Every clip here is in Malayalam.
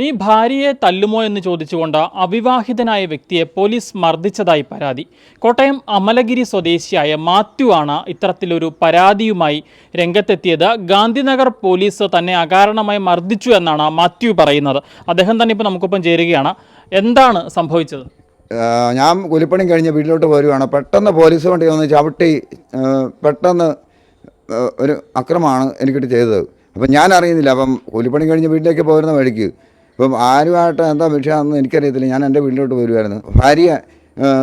നീ ഭാര്യയെ തല്ലുമോ എന്ന് ചോദിച്ചുകൊണ്ട് അവിവാഹിതനായ വ്യക്തിയെ പോലീസ് മർദ്ദിച്ചതായി പരാതി. കോട്ടയം അമലഗിരി സ്വദേശിയായ മാത്യു ആണ് ഇത്തരത്തിലൊരു പരാതിയുമായി രംഗത്തെത്തിയത്. ഗാന്ധിനഗർ പോലീസ് തന്നെ അകാരണമായി മർദ്ദിച്ചു എന്നാണ് മാത്യു പറയുന്നത്. അദ്ദേഹം തന്നെ ഇപ്പോൾ നമുക്കൊപ്പം ചേരുകയാണ്. എന്താണ് സംഭവിച്ചത്? ഞാൻ കുലിപ്പണി കഴിഞ്ഞ് വീട്ടിലോട്ട് പോരുകയാണ്. പെട്ടെന്ന് പോലീസ് വണ്ടി വന്ന് ചവിട്ടി പെട്ടെന്ന് ഒരു അക്രമമാണ് എനിക്കിട്ട് ചെയ്തത്. അപ്പം ഞാൻ അറിയുന്നില്ല. അപ്പം കൂലിപ്പണി കഴിഞ്ഞ് വീട്ടിലേക്ക് പോരുന്ന വഴിക്ക് ഇപ്പം ആരുമായിട്ട് എന്താ വിഷയമാണെന്ന് എനിക്കറിയത്തില്ല. ഞാൻ എന്റെ വീട്ടിലോട്ട് വരുമായിരുന്നു ഭാര്യ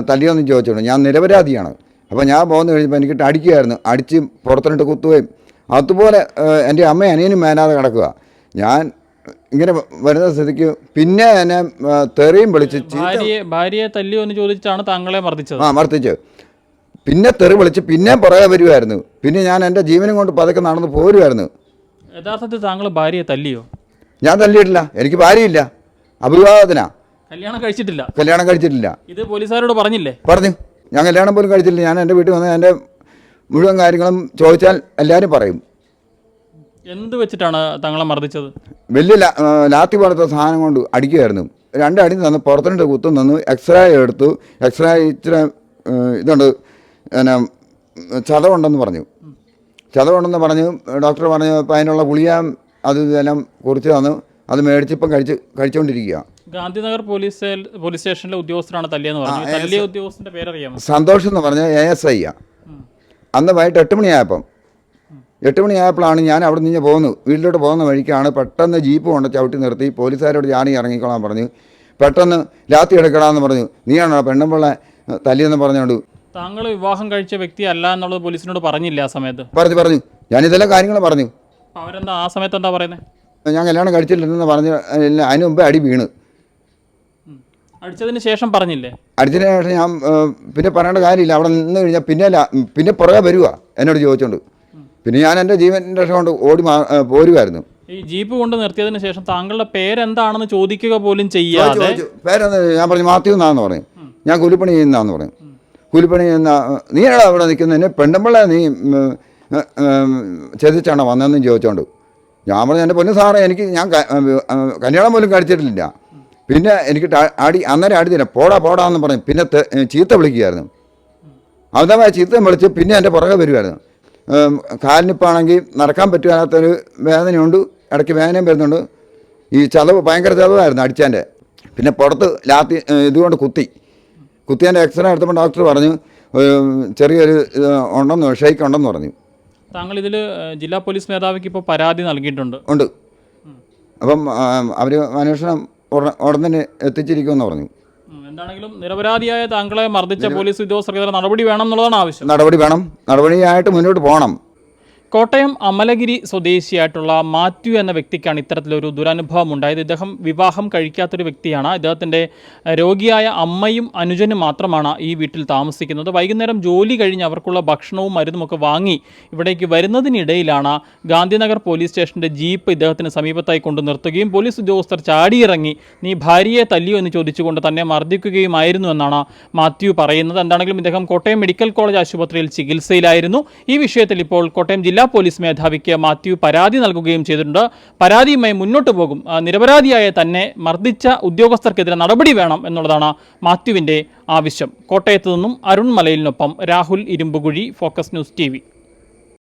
തല്ലിയോന്ന് ചോദിച്ചോളൂ ഞാൻ നിരപരാധിയാണ്. അപ്പോൾ ഞാൻ പോകുന്ന കഴിഞ്ഞപ്പോൾ എനിക്കിട്ട് അടിക്കുമായിരുന്നു അടിച്ച് പുറത്തിനിട്ട് കുത്തുകയും. അതുപോലെ എന്റെ അമ്മയും അനിയനും മേലാതെ കിടക്കുക. ഞാൻ ഇങ്ങനെ വരുന്ന സ്ഥിതിക്ക് പിന്നെ എന്നെ തെറിയും വിളിച്ച് ഭാര്യയെ തല്ലിയോ എന്ന് ചോദിച്ചാണ് താങ്കളെ മർദ്ദിച്ചത്. ആ മർദ്ദിച്ചു. പിന്നെ തെറി വിളിച്ച് പിന്നെ പുറകെ വരുമായിരുന്നു പിന്നെ ഞാൻ എന്റെ ജീവനും കൊണ്ട് പതുക്കെ നടന്ന് പോരുമായിരുന്നു യഥാർത്ഥത്തിൽ താങ്കൾ ഭാര്യയെ തല്ലിയോ? ഞാൻ തല്ലിയിട്ടില്ല എനിക്ക് ഭാര്യയില്ല. അഭിവാദന. കല്യാണം കഴിച്ചിട്ടില്ല. കല്യാണം കഴിച്ചിട്ടില്ല. ഇത് പോലീസുകാരോട് പറഞ്ഞില്ലേ? പറഞ്ഞു. ഞാൻ കല്യാണം പോലും കഴിച്ചില്ല ഞാൻ എന്റെ വീട്ടിൽ വന്ന് എന്റെ മുഴുവൻ കാര്യങ്ങളും ചോദിച്ചാൽ എല്ലാവരും പറയും. എന്ത് വെച്ചിട്ടാണ് തങ്ങളെ മർദ്ദിച്ചത്? വലിയ ലാത്തി പോലത്തെ സാധനം കൊണ്ട് അടിക്കുമായിരുന്നു രണ്ടടി തന്നു പുറത്തിട്ട് കുത്തും തന്നു എക്സ്റേ എടുത്തു. എക്സ്റേ ഇച്ചിരി ഇതുണ്ട്. പിന്നെ ചതവുണ്ടെന്ന് പറഞ്ഞു. ചതവുണ്ടെന്ന് പറഞ്ഞു ഡോക്ടർ പറഞ്ഞു അപ്പോൾ അതിനുള്ള ഗുളിക അത് ഇതെല്ലാം കുറിച്ച് തന്നു അത് മേടിച്ചിപ്പം കഴിച്ച് കഴിച്ചുകൊണ്ടിരിക്കുക ഗാന്ധിനഗർ പോലീസ് പോലീസ് സ്റ്റേഷനിലെ ഉദ്യോഗസ്ഥരാണ് തല്ലിയെന്ന് പറഞ്ഞു. തല്ലിയ ഉദ്യോഗസ്ഥന്റെ പേരറിയാമോ? സന്തോഷം എന്ന് പറഞ്ഞ എ എസ് ഐ അന്ന് വൈകിട്ട് എട്ട് മണിയായപ്പം. എട്ട് മണിയായപ്പോഴാണ് ഞാൻ അവിടെ നിന്ന് പോകുന്നത്. വീട്ടിലോട്ട് പോകുന്ന വഴിക്കാണ് പെട്ടെന്ന് ജീപ്പ് കൊണ്ട് ചവിട്ടി നിർത്തി പോലീസുകാരോട് ഞാൻ ഇറങ്ങിക്കോളാൻ പറഞ്ഞു. പെട്ടെന്ന് രാത്രി എടുക്കണമെന്ന് പറഞ്ഞു. നീയാണോ പെണ്ണുമ്പിള്ള തല്ലിയെന്ന് പറഞ്ഞുകൊണ്ട് താങ്കൾ വിവാഹം കഴിച്ച വ്യക്തി അല്ല എന്നുള്ളത് പോലീസിനോട് പറഞ്ഞില്ല ആ സമയത്ത്. പറഞ്ഞു പറഞ്ഞു. ഞാൻ ഇതെല്ലാം കാര്യങ്ങൾ പറഞ്ഞു. അവരെന്താ ആ സമയത്ത് എന്താ പറയുന്നത് ഞാൻ കല്യാണം കഴിച്ചില്ലെന്ന് പറഞ്ഞ് അതിന് മുമ്പേ അടി വീണ്. അടിച്ചതിന് ശേഷം പറഞ്ഞില്ലേ? അടിച്ചതിന് ശേഷം ഞാൻ പിന്നെ പറയേണ്ട കാര്യമില്ല. അവിടെ നിന്ന് കഴിഞ്ഞാൽ പിന്നെ പിന്നെ പുറകെ വരിക എന്നോട് ചോദിച്ചോണ്ട്. പിന്നെ ഞാൻ എന്റെ ജീവൻ രക്ഷ കൊണ്ട് ഓടി പോരുമായിരുന്നു ഈ ജീപ്പ് കൊണ്ട് നിർത്തിയതിന് ശേഷം താങ്കളുടെ പേരെന്താണെന്ന് ചോദിക്കുക പോലും ചെയ്യാതെ? പേരെന്താ? ഞാൻ പറഞ്ഞു മാത്യു എന്നാന്ന് പറഞ്ഞു. ഞാൻ കൂലിപ്പണി ചെയ്യുന്നതാന്ന് പറഞ്ഞു. കൂലിപ്പണി ചെയ്യുന്ന നീ അവിടെ നിൽക്കുന്നതിന് പെണ്ണുമ്പിള്ള നീ ചെതിച്ചാണോ വന്നതെന്ന് ചോദിച്ചോണ്ട്. ഞാൻ പറഞ്ഞു എന്റെ പൊന്നു സാറേ എനിക്ക് ഞാൻ കല്യാണം പോലും കഴിച്ചിട്ടില്ല. പിന്നെ എനിക്ക് അടി അന്നേരം അടി തരാം പോടാ പോടാ എന്ന് പറഞ്ഞു പിന്നെ ചീത്ത വിളിക്കുകയായിരുന്നു അമിതമായ ചീത്ത വിളിച്ച് പിന്നെ എന്റെ പുറകെ വരുമായിരുന്നു കാലിനിപ്പാണെങ്കിൽ നടക്കാൻ പറ്റുവാത്തൊരു വേദനയുണ്ട് ഇടയ്ക്ക് വേദനയും വരുന്നുണ്ട്. ഈ ചതവ് ഭയങ്കര ചതവായിരുന്നു അടിച്ചതിന്റെ. പിന്നെ പുറത്ത് ലാത്തി ഇതുകൊണ്ട് കുത്തി. കുത്തിയതിന്റെ എക്സ്റേ എടുത്തപ്പോൾ ഡോക്ടർ പറഞ്ഞു ചെറിയൊരു ഉണ്ടെന്ന് ഷെയ്ക്ക് ഉണ്ടെന്ന് പറഞ്ഞു. താങ്കൾ ഇതിൽ ജില്ലാ പോലീസ് മേധാവിക്ക് ഇപ്പോൾ പരാതി നൽകിയിട്ടുണ്ട്. ഉണ്ട്. അപ്പം അവർ അന്വേഷണം ഉടൻ തന്നെ എത്തിച്ചിരിക്കുമെന്ന് പറഞ്ഞു. എന്താണെങ്കിലും നിരപരാധിയായ താങ്കളെ മർദ്ദിച്ച പോലീസ് ഉദ്യോഗസ്ഥർക്കെതിരെ നടപടി വേണം എന്നുള്ളതാണ് ആവശ്യം. നടപടി വേണം. നടപടിയായിട്ട് മുന്നോട്ട് പോകണം. കോട്ടയം അമലഗിരി സ്വദേശിയായിട്ടുള്ള മാത്യു എന്ന വ്യക്തിക്കാണ് ഇത്തരത്തിലൊരു ദുരനുഭവം ഉണ്ടായത് ഇദ്ദേഹം വിവാഹം കഴിക്കാത്തൊരു വ്യക്തിയാണ്. ഇദ്ദേഹത്തിന്റെ രോഗിയായ അമ്മയും അനുജനും മാത്രമാണ് ഈ വീട്ടിൽ താമസിക്കുന്നത്. വൈകുന്നേരം ജോലി കഴിഞ്ഞ് അവർക്കുള്ള ഭക്ഷണവും മരുന്നുമൊക്കെ വാങ്ങി ഇവിടേക്ക് വരുന്നതിനിടയിലാണ് ഗാന്ധിനഗർ പോലീസ് സ്റ്റേഷന്റെ ജീപ്പ് ഇദ്ദേഹത്തിന് സമീപത്തായി കൊണ്ടു നിർത്തുകയും പോലീസ് ഉദ്യോഗസ്ഥർ ചാടിയിറങ്ങി നീ ഭാര്യയെ തല്ലിയോ? എന്ന് ചോദിച്ചുകൊണ്ട് തന്നെ മർദ്ദിക്കുകയുമായിരുന്നു എന്നാണ് മാത്യു പറയുന്നത്. എന്താണെങ്കിലും ഇദ്ദേഹം കോട്ടയം മെഡിക്കൽ കോളേജ് ആശുപത്രിയിൽ ചികിത്സയിലായിരുന്നു. ഈ വിഷയത്തിൽ ഇപ്പോൾ കോട്ടയം ജില്ലാ പോലീസ് മേധാവിക്ക് മാത്യു പരാതി നൽകുകയും ചെയ്തിട്ടുണ്ട്. പരാതിയുമായി മുന്നോട്ട് പോകും. നിരപരാധിയായ തന്നെ മർദ്ദിച്ച ഉദ്യോഗസ്ഥർക്കെതിരെ നടപടി വേണം എന്നുള്ളതാണ് മാത്യുവിന്റെ ആവശ്യം. കോട്ടയത്ത് നിന്നും അരുൺ മലയിലിനൊപ്പം Rahul Irumbukuzhi focus news T